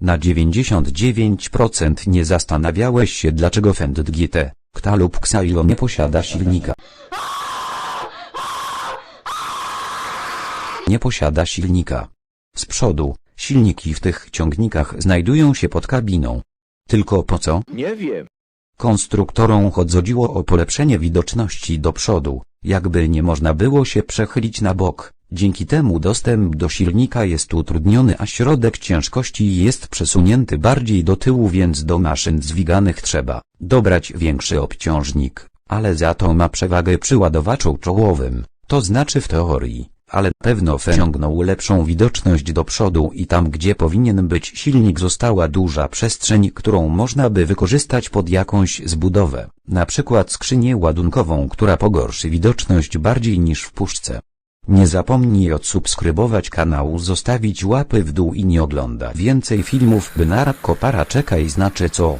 Na 99% nie zastanawiałeś się dlaczego Fendt GT, Kta lub Xailo nie posiada silnika. Nie posiada silnika. Z przodu, silniki w tych ciągnikach znajdują się pod kabiną. Tylko po co? Nie wiem. Konstruktorom chodziło o polepszenie widoczności do przodu, jakby nie można było się przechylić na bok. Dzięki temu dostęp do silnika jest utrudniony, a środek ciężkości jest przesunięty bardziej do tyłu, więc do maszyn dźwiganych trzeba dobrać większy obciążnik, ale za to ma przewagę przy ładowaczu czołowym, to znaczy w teorii, ale pewno osiągnął lepszą widoczność do przodu i tam gdzie powinien być silnik została duża przestrzeń, którą można by wykorzystać pod jakąś zbudowę, na przykład skrzynię ładunkową, która pogorszy widoczność bardziej niż w puszce. Nie zapomnij odsubskrybować kanału, zostawić łapy w dół i nie ogląda więcej filmów, by na kopara czekaj znaczy co.